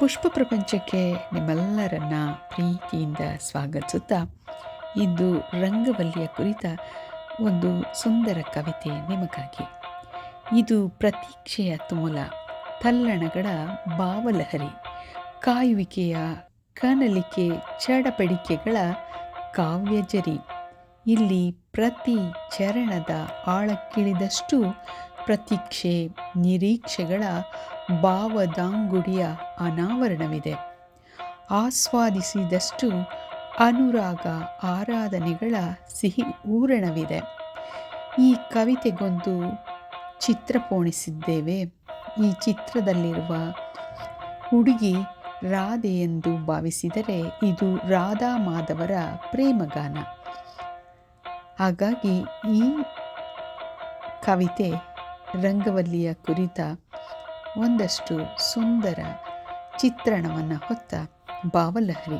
ಪುಷ್ಪ ಪ್ರಪಂಚಕ್ಕೆ ನಿಮ್ಮೆಲ್ಲರನ್ನ ಪ್ರೀತಿಯಿಂದ ಸ್ವಾಗತಿಸುತ್ತಾ ಇಂದು ರಂಗವಲ್ಲಿಯ ಕುರಿತ ಒಂದು ಸುಂದರ ಕವಿತೆ ನಿಮಗಾಗಿ. ಇದು ಪ್ರತೀಕ್ಷೆಯ ತುಮಲ ತಲ್ಲಣಗಳ ಬಾವಲಹರಿ, ಕಾಯುವಿಕೆಯ ಕನಲಿಕೆ ಚಡಪಡಿಕೆಗಳ ಕಾವ್ಯಜರಿ ಇಲ್ಲಿ ಪ್ರತಿ ಚರಣದ ಆಳಕ್ಕಿಳಿದಷ್ಟು ಪ್ರತೀಕ್ಷೆ, ನಿರೀಕ್ಷೆಗಳ ಭಾವದಾಂಗುಡಿಯ ಅನಾವರಣವಿದೆ. ಆಸ್ವಾದಿಸಿದಷ್ಟು ಅನುರಾಗ ಆರಾಧನೆಗಳ ಸಿಹಿ ಊರಣವಿದೆ ಈ ಕವಿತೆಗೊಂದು ಚಿತ್ರ ಪೋಣಿಸಿದ್ದೇವೆ. ಈ ಚಿತ್ರದಲ್ಲಿರುವ ಹುಡುಗಿ ರಾಧೆ ಎಂದು ಭಾವಿಸಿದರೆ ಇದು ರಾಧಾ ಮಾಧವರ ಪ್ರೇಮಗಾನ. ಹಾಗಾಗಿ ಈ ಕವಿತೆ ರಂಗವಲ್ಲಿಯ ಕುರಿತ ಒಂದಷ್ಟು ಸುಂದರ ಚಿತ್ರಣವನ್ನು ಹೊತ್ತ ಭಾವಲಹರಿ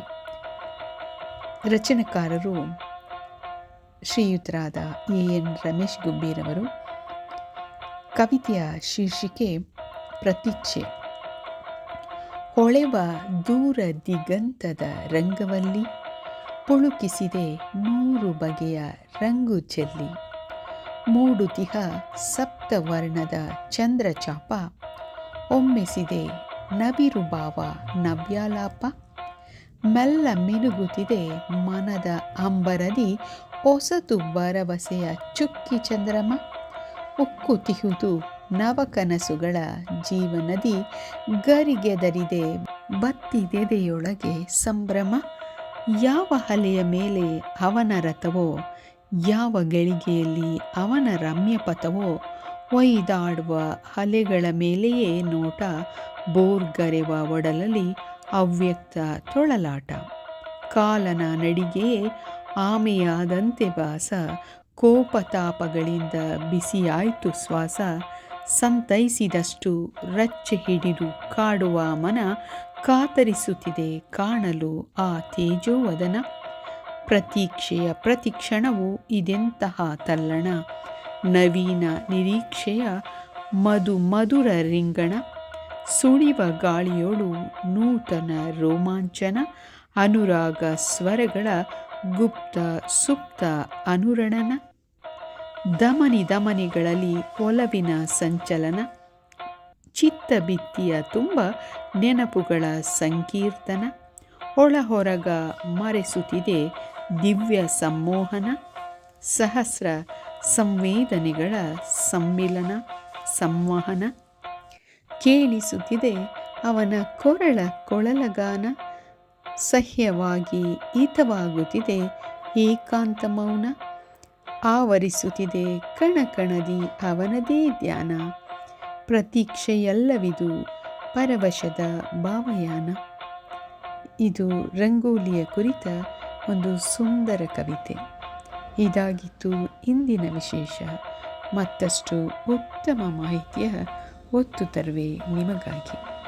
ರಚನೆಕಾರರು ಶ್ರೀಯುತರಾದ ಎ ಎನ್ ರಮೇಶ್ ಗುಬ್ಬೀರವರು. ಕವಿತೆಯ ಶೀರ್ಷಿಕೆ ಪ್ರತೀಕ್ಷೆ ಹೊಳೆವ ದೂರ ದಿಗಂತದ ರಂಗವಲ್ಲಿ, ಪುಳುಕಿಸಿದೆ ನೂರು ಬಗೆಯ ರಂಗು ಚೆಲ್ಲಿ. ಮೂಡುತಿಹ ಸಪ್ತವರ್ಣದ ಚಂದ್ರಚಾಪ. ಒಮ್ಮೆಸಿದೆ ನಬಿರು ಭಾವ ನವ್ಯಾಲಾಪ. ಮೆಲ್ಲ ಮಿನುಗುತ್ತಿದೆ ಮನದ ಅಂಬರದಿ ಹೊಸತು ಭರವಸೆಯ ಚುಕ್ಕಿ ಚಂದ್ರಮ. ಉಕ್ಕುತಿಹುದು ನವಕನಸುಗಳ ಜೀವನದಿ ಗರಿಗೆದರಿದೆ ಬತ್ತಿದೆದೆಯೊಳಗೆ ಸಂಭ್ರಮ. ಯಾವ ಹಲೆಯ ಮೇಲೆ ಅವನ ರಥವೋ ಯಾವ ಗಳಿಗೆಯಲ್ಲಿ ಅವನ ರಮ್ಯ ಪಥವೋ ಒಯ್ದಾಡುವ ಅಲೆಗಳ ಮೇಲೆಯೇ ನೋಟ ಬೋರ್ಗರೆವ ಒಡಲಲ್ಲಿ ಅವ್ಯಕ್ತ ತೊಳಲಾಟ. ಕಾಲನ ನಡಿಗೆಯೇ ಆಮೆಯಾದಂತೆ ಭಾಸ ಕೋಪತಾಪಗಳಿಂದ ಬಿಸಿಯಾಯಿತು ಶ್ವಾಸ, ಸಂತೈಸಿದಷ್ಟು ರಚ್ಚೆ ಹಿಡಿದು ಕಾಡುವ ಮನ ಕಾತರಿಸುತ್ತಿದೆ ಕಾಣಲು ಆ ತೇಜೋವದನ ಪ್ರತೀಕ್ಷೆಯ ಪ್ರತಿಕ್ಷಣವು ಇದೆಂತಹ ತಲ್ಲಣ. ನವೀನ ನಿರೀಕ್ಷೆಯ ಮಧು ಮಧುರ ರಿಂಗಣ. ಸುಳಿವ ಗಾಳಿಯೋಳು ನೂತನ ರೋಮಾಂಚನ. ಅನುರಾಗ ಸ್ವರಗಳ ಗುಪ್ತ ಸುಪ್ತ ಅನುರಣನ. ದಮನಿ ದಮನಿಗಳಲ್ಲಿ ಒಲವಿನ ಸಂಚಲನ. ಚಿತ್ತಬಿತ್ತಿಯ ತುಂಬ ನೆನಪುಗಳ ಸಂಕೀರ್ತನ. ಒಳಹೊರಗ ಮರೆಸುತ್ತಿದೆ ದಿವ್ಯ ಸಂಮೋಹನ, ಸಹಸ್ರ ಸಂವೇದನೆಗಳ ಸಮ್ಮಿಲನ, ಸಂವಹನ. ಕೇಳಿಸುತ್ತಿದೆ ಅವನ ಕೊರಳ ಕೊಳಲಗಾನ, ಸಹ್ಯವಾಗಿ ಹಿತವಾಗುತ್ತಿದೆ ಏಕಾಂತ ಮೌನ. ಆವರಿಸುತ್ತಿದೆ ಕಣಕಣದಿ ಅವನದೇ ಧ್ಯಾನ, ಪ್ರತೀಕ್ಷೆಯಲ್ಲವಿದು ಪರವಶದ ಭಾವಯಾನ. ಇದು ರಂಗೋಲಿಯ ಕುರಿತ ಒಂದು ಸುಂದರ ಕವಿತೆ. ಇದಾಗಿತ್ತು ಇಂದಿನ ವಿಶೇಷ. ಮತ್ತಷ್ಟು ಉತ್ತಮ ಮಾಹಿತಿಯ ಒತ್ತು ತರುವೆ ನಿಮಗಾಗಿ.